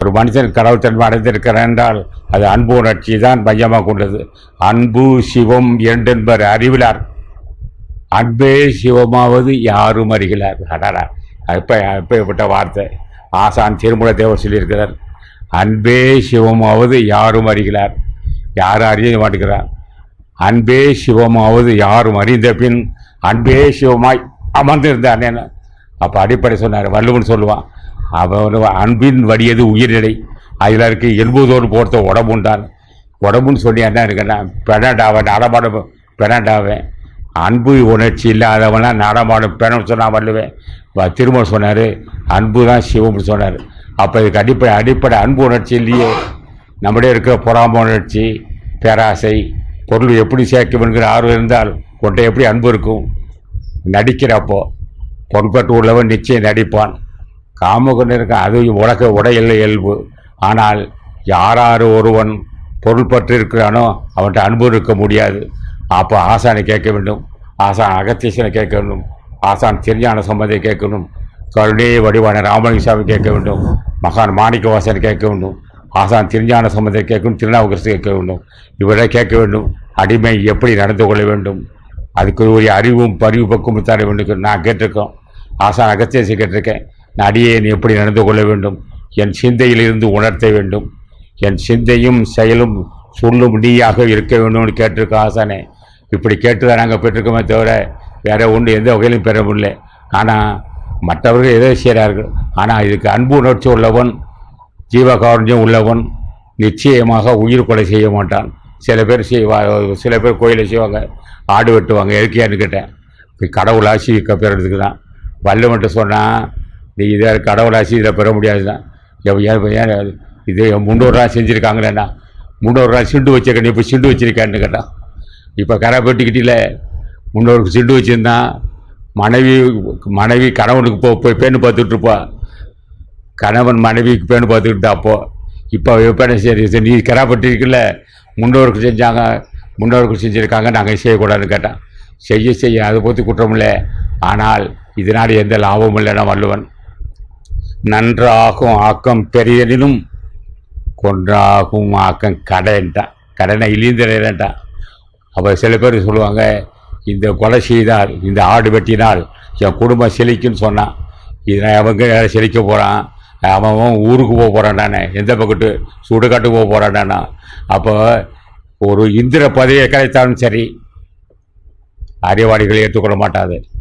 ஒரு மனுஷன் கடவுள் தன்மை அடைந்திருக்கிறான் என்றால் அது அன்பு உணர்ச்சி தான் மையமாக கொண்டது. அன்பு சிவம் என்றென்பர் அறிவிலார். அன்பே சிவமாவது யாரும் அறிகிறார். அடாடா இப்போ எப்பேற்பட்ட வார்த்தை. ஆசான் திருமூல தேவர் சொல்லியிருக்கிறார் அன்பே சிவமாவது யாரும் அறிகிறார். யாரும் அறிய மாட்டேங்கிறார் அன்பே சிவமாவது யாரும் அறிந்த பின் அன்பே சிவமாய் அமர்ந்திருந்தானே அப்போ அடிப்படை சொன்னார் வள்ளுவன் சொல்லுவான் அவன் அன்பின் வடியது உயிர்நிலை. அதில் இருக்கு எண்பதோடு போர்த்த உடம்புண்டான் உடம்புன்னு சொல்லி என்ன இருக்குன்னா பெனாடாவன் நடமாட பெனாடாவன் அன்பு உணர்ச்சி இல்லாதவனா நடமாடும் பெணம் சொன்னால் வல்லுவேன் திரும்ப சொன்னார் அன்பு தான் சிவம்னு சொன்னார். அப்போ இதுக்கு அடிப்படை அடிப்படை அன்பு உணர்ச்சி இல்லையே. நம்முடைய இருக்கிற பொறாம உணர்ச்சி பேராசை பொருள் எப்படி சேர்க்கணுங்கிற ஆர்வம் இருந்தால் கொண்ட எப்படி அன்பு இருக்கும்? நடிக்கிறப்போ பொன்பட்டு உள்ளவன் நிச்சயம் நடிப்பான். காமகுணம் அது உலக உடையில்லை இயல்பு. ஆனால் யாராரு ஒருவன் பொருள் பற்றிருக்கிறானோ அவன்கிட்ட அன்பு இருக்க முடியாது. அப்போ ஆசானை கேட்க வேண்டும். ஆசான் அகத்தீசனை கேட்க வேண்டும். ஆசான் திருஞான சம்பதை கேட்கணும் கருணே வடிவான ராமலிங்கசாமி கேட்க வேண்டும். மகான் மாணிக்கவாசனை கேட்க வேண்டும். ஆசான் திருஞான சம்பந்தத்தை கேட்கணும். திருநாவுக்கரசு கேட்க வேண்டும். இவரை கேட்க வேண்டும். அடிமை எப்படி நடந்து கொள்ள வேண்டும்? அதுக்கு ஒரு அறிவும் பரிவு பக்குவம் தர வேண்டும் நான் கேட்டிருக்கோம். ஆசான் அகத்தியசை கேட்டிருக்கேன். அடியேன் எப்படி நடந்து கொள்ள வேண்டும்? என் சிந்தையிலிருந்து உணர்த்த வேண்டும். என் சிந்தையும் செயலும் சொல்லும் நீயாக இருக்க வேண்டும்னு கேட்டிருக்கோம் ஆசானே. இப்படி கேட்டு தான் நாங்கள் பெற்றிருக்கோமே தவிர வேற ஒன்று எந்த வகையிலும் பெற முடியல. ஆனால் மற்றவர்கள் எதை செய்கிறார்கள்? ஆனால் இதுக்கு அன்பு உணர்ச்சி உள்ளவன் ஜீவகாருண்யம் உள்ளவன் நிச்சயமாக உயிர் கொலை செய்ய மாட்டான். சில பேர் செய்வா சில பேர் கோயிலை செய்வாங்க ஆடு வெட்டுவாங்க எதுக்கியான்னு கேட்டேன். கடவுள் ஆசி பெறதுக்கு தான் வல்லவன்ட்டு சொன்னால் நீ இதே கடவுள் ஆசி இதில் பெற முடியாதுதான் தான் ஏன் இது என் செஞ்சுருக்காங்களேண்ணா முன்னோரா சிண்டு வச்சிருக்கேன் நீ இப்போ சிண்டு வச்சுருக்கேன்னு கேட்டான் இப்போ கரை வெட்டிக்கிட்டில முன்னோருக்கு சிண்டு வச்சுருந்தான் மனைவி மனைவி கணவனுக்கு போ போய் பெண்ணு பார்த்துட்டு இருப்பா. கணவன் மனைவிக்கு பேணு பார்த்துக்கிட்டு அப்போது இப்போ விற்பனை சரி நீ நீ கராப்பட்டிருக்குல்ல முன்னோருக்கு செஞ்சாங்க முன்னோருக்கு செஞ்சுருக்காங்க நாங்கள் செய்யக்கூடாதுன்னு கேட்டான் செய்ய செய்ய. அதை பற்றி குற்றம் இல்லை. ஆனால் இதனால் எந்த லாபமும் இல்லைன்னா வள்ளுவன். நன்றாகும் ஆக்கம் பெரியதிலும் கொன்றாகும் ஆக்கம் கடைன்ட்டான் கடனை இழிந்தடான் அப்போ சில பேர் சொல்லுவாங்க இந்த கொலை செய்தால் இந்த ஆடு வெட்டினால் என் குடும்பம் செழிக்குன்னு சொன்னான் இதை அவங்க செழிக்க போகிறான் அவன் ஊருக்கு போக போகிறான்டானே எந்த பக்கத்து சுடுகாட்டுக்கு போக போகிறான்டானா அப்போ ஒரு இந்திர பதவியை கிடைத்தாலும் சரி அறிவாளிகளை ஏற்றுக்கொள்ள மாட்டாது.